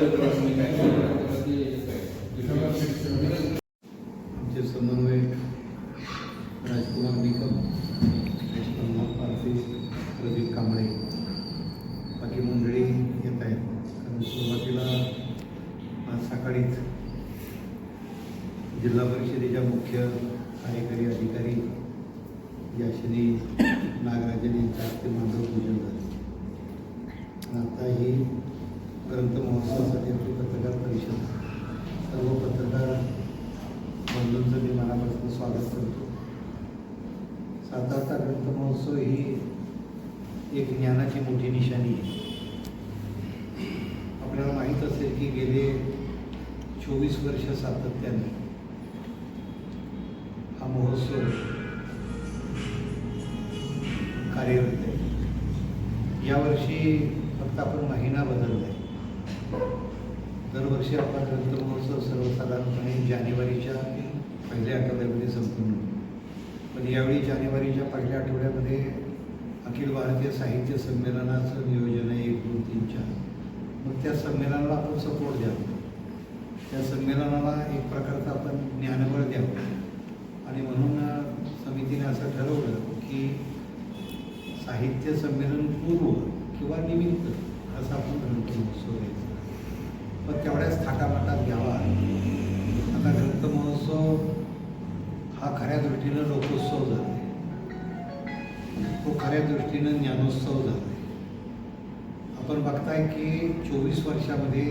आमचे समन्वयक राजकुमार निकम प्रल्हाद पारसे प्रदीप कांबळे बाकी मंडळी येत आहेत. कारण सुरुवातीला आज सकाळीच जिल्हा परिषदेच्या मुख्य कार्यकारी अधिकारी याशिनी नागराजन यांच्या हस्ते मांडव पूजन झाले. आता ही ग्रंथ महोत्सवासाठी आपली पत्रकार परिषद सर्व पत्रकार बंधूंचं मी मनापासून स्वागत करतो. सातारचा ग्रंथ महोत्सव ही एक ज्ञानाची मोठी निशाणी आहे. आपल्याला माहीत असेल की गेले चोवीस वर्ष सातत्याने हा महोत्सव कार्यरत आहे. यावर्षी फक्त आपण महिना बदलला आहे दरवर्षी आपला ग्रंथ महोत्सव सर्वसाधारणपणे जानेवारीच्या पहिल्या आठवड्यामध्ये संपूर्ण पण यावेळी जानेवारीच्या पहिल्या आठवड्यामध्ये अखिल भारतीय साहित्य संमेलनाचं नियोजन आहे एक दोन तीन चार. मग त्या संमेलनाला आपण सपोर्ट द्यावा त्या संमेलनाला एक प्रकारचं आपण ज्ञानबळ द्यावं आणि म्हणून समितीने असं ठरवलं की साहित्य संमेलन पूर्व किंवा निमित्त असं आपण ग्रंथ महोत्सव घ्यायचा पण तेवढ्याच थाटामाटात घ्यावा. आता ग्रंथ महोत्सव हा खऱ्या दृष्टीनं लोकोत्सव झाला तो खऱ्या दृष्टीनं ज्ञानोत्सव झाला आपण बघताय की चोवीस वर्षामध्ये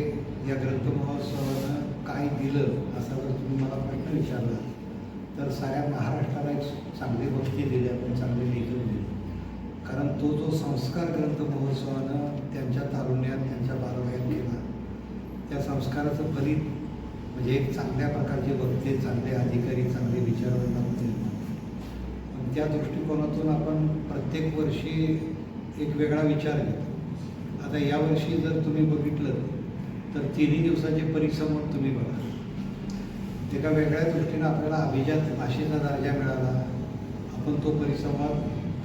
या ग्रंथ महोत्सवानं काय दिलं असा जर तुम्ही मला प्रश्न विचारला तर साऱ्या महाराष्ट्राला एक चांगले भक्ती दिले आपण चांगले लेखन दिले. कारण तो जो संस्कार ग्रंथ त्या संस्काराचं फलित म्हणजे एक चांगल्या प्रकारचे वक्ते चांगले अधिकारी चांगले विचारवंत आपण त्या दृष्टिकोनातून आपण प्रत्येक वर्षी एक वेगळा विचार घेतो. आता यावर्षी जर तुम्ही बघितलं तर तिन्ही दिवसाचे परिसंवाद तुम्ही बघा. एका वेगळ्या दृष्टीनं आपल्याला अभिजात भाषेचा दर्जा मिळाला आपण तो परिसंवाद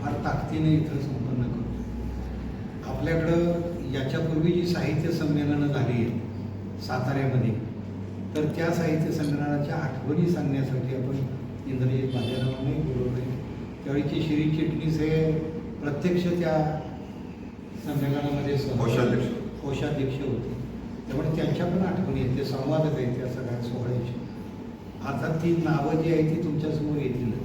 फार ताकदीने इथं संपन्न करतो. आपल्याकडं याच्यापूर्वी जी साहित्य संमेलनं झाली आहेत साताऱ्यामध्ये. तर त्या साहित्य संमेलनाच्या आठवणी सांगण्यासाठी आपण इंद्रजित भालेरावांनी बोलवलं आहे त्यावेळीचे श्री चिटणीस हे प्रत्यक्ष त्या संमेलनामध्ये कोषाध्यक्ष. कोषाध्यक्ष होते. त्यामुळे त्यांच्या पण आठवणी आहेत ते संवादक आहेत त्या सगळ्या सोहळ्याची आता ती नावं जी आहे ती तुमच्यासमोर येतीलच.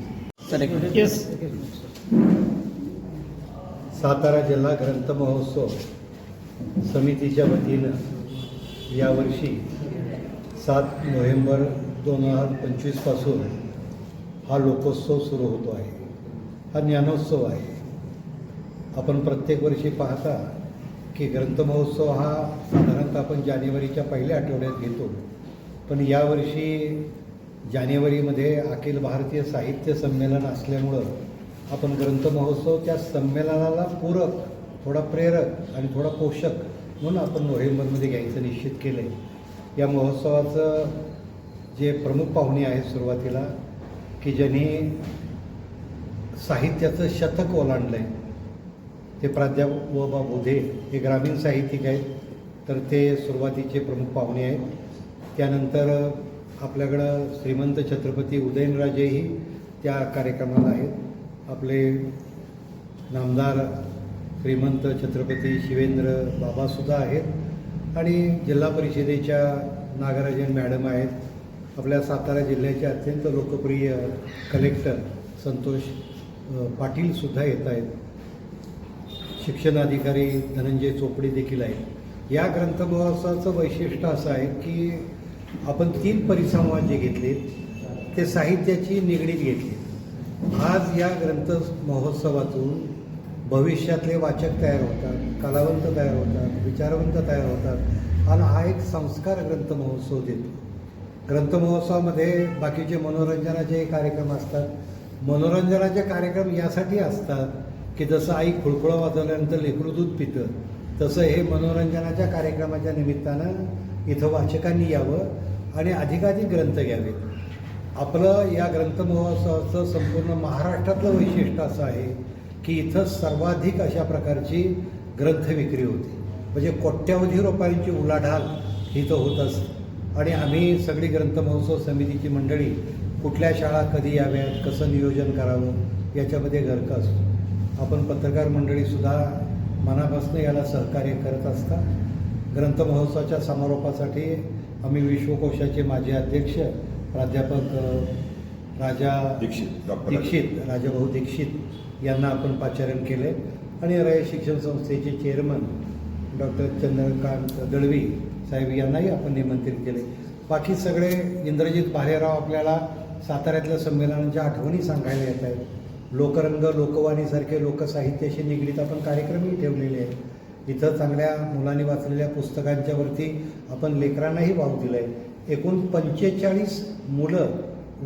सातारा जिल्हा ग्रंथ महोत्सव समितीच्या वतीनं यावर्षी सात नोव्हेंबर दोन हजार पंचवीसपासून हा लोकोत्सव सुरू होतो आहे. हा ज्ञानोत्सव आहे. आपण प्रत्येक वर्षी पाहता की ग्रंथ महोत्सव हा साधारणतः आपण जानेवारीच्या पहिल्या आठवड्यात घेतो. पण यावर्षी जानेवारीमध्ये अखिल भारतीय साहित्य संमेलन असल्यामुळं आपण ग्रंथ महोत्सव त्या संमेलनाला पूरक थोडा प्रेरक आणि थोडा पोषक म्हणून आपण नोव्हेंबरमध्ये घ्यायचं निश्चित केलं आहे या महोत्सवाचं जे प्रमुख पाहुणे आहेत सुरुवातीला की ज्यांनी साहित्याचं शतक ओलांडलं आहे ते प्राध्यापक व बा बोधे हे ग्रामीण साहित्यिक आहेत तर ते सुरुवातीचे प्रमुख पाहुणे आहेत. त्यानंतर आपल्याकडं श्रीमंत छत्रपती उदयनराजेही त्या कार्यक्रमाला आहेत. आपले नामदार श्रीमंत छत्रपती शिवेंद्र बाबासुद्धा आहेत. आणि जिल्हा परिषदेच्या नागराजन मॅडम आहेत. आपल्या सातारा जिल्ह्याचे अत्यंत लोकप्रिय कलेक्टर संतोष पाटीलसुद्धा येत आहेत. शिक्षणाधिकारी धनंजय चोपडे देखील आहेत. या ग्रंथमहोत्सवाचं वैशिष्ट्य असं आहे की आपण तीन परिसंवाद जे घेतले ते साहित्याची निगडीत घेतली. आज या ग्रंथ महोत्सवातून भविष्यातले वाचक तयार होतात कलावंत तयार होतात विचारवंत तयार होतात. आणि हा एक संस्कार ग्रंथ महोत्सव देतो. ग्रंथ महोत्सवामध्ये बाकीचे मनोरंजनाचे कार्यक्रम असतात. मनोरंजनाचे कार्यक्रम यासाठी असतात की जसं आई खुळखुळा वाजवल्यानंतर लेकरू दूध पितं तसं हे मनोरंजनाच्या कार्यक्रमाच्या निमित्तानं इथं वाचकांनी यावं आणि अधिकाधिक ग्रंथ घ्यावेत. आपलं या ग्रंथ महोत्सवाचं संपूर्ण महाराष्ट्रातलं वैशिष्ट्य असं आहे की इथं सर्वाधिक अशा प्रकारची ग्रंथ विक्री होते. म्हणजे कोट्यावधी रुपयांची उलाढाल तर होत असतं. आणि आम्ही सगळी ग्रंथमहोत्सव समितीची मंडळी कुठल्या शाळा कधी याव्यात कसं नियोजन करावं याच्यामध्ये गरका असतो. आपण पत्रकार मंडळीसुद्धा मनापासून याला सहकार्य करत असता. ग्रंथमहोत्सवाच्या समारोपासाठी आम्ही विश्वकोशाचे माजी अध्यक्ष प्राध्यापक राजा दीक्षित दीक्षित राजाभाऊ दीक्षित यांना आपण पाचारण केलं आहे आणि रय शिक्षण संस्थेचे चेअरमन डॉक्टर चंद्रकांत दळवी साहेब यांनाही आपण निमंत्रित केले बाकी सगळे इंद्रजित भालेराव आपल्याला साताऱ्यातल्या संमेलनाच्या आठवणी सांगायला येत आहेत. लोकरंग लोकवाणीसारखे लोकसाहित्याशी निगडीत आपण कार्यक्रमही ठेवलेले आहेत. इथं चांगल्या मुलांनी वाचलेल्या पुस्तकांच्यावरती आपण लेकरांनाही वाव दिला आहे एकूण पंचेचाळीस मुलं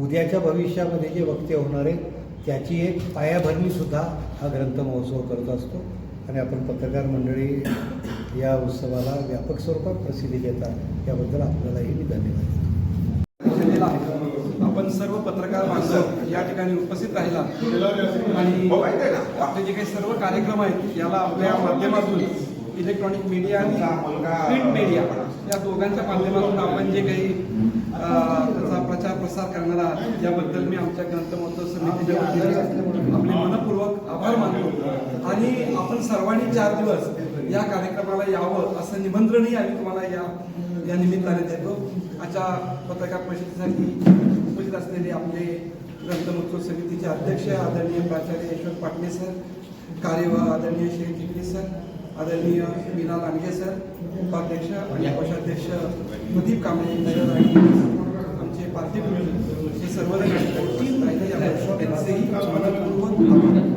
उद्याच्या भविष्यामध्ये जे वक्ते होणार आहेत त्याची एक पायाभरणीसुद्धा हा ग्रंथ महोत्सव करत असतो. आणि आपण पत्रकार मंडळी या उत्सवाला व्यापक स्वरूपात प्रसिद्धी देतात. याबद्दल आपल्यालाही मी धन्यवाद आपण सर्व पत्रकार बांधव या ठिकाणी उपस्थित राहिला. आणि माहिती आहे आपले जे काही सर्व कार्यक्रम आहेत याला आपल्या माध्यमातून इलेक्ट्रॉनिक मीडिया आणि प्रिंट मीडिया या दोघांच्या माध्यमातून आपण जे काही त्याचा प्रचार प्रसार करणारा याबद्दल मी आमच्या ग्रंथमहोत्सव समितीच्या वतीने आपले मनपूर्वक आभार मानतो. आणि आपण सर्वांनी चार दिवस या कार्यक्रमाला यावं असं निमंत्रणही आम्ही तुम्हाला या या निमित्ताने देतो. आजच्या पत्रकार परिषदेसाठी उपस्थित असलेले आपले ग्रंथमहोत्सव समितीचे अध्यक्ष आदरणीय प्राचार्य यशवंत पाटणे सर कार्यवाह आदरणीय श्री चिखली सर आदरणीय मीना लांडगे सर उपाध्यक्ष आणि कोषाध्यक्ष प्रदीप कांबळे सर आणि आमचे पार्थिव हे सर्वजण उपस्थित राहिले या वर्कशॉप यांचेही मनपूर्वक आभार.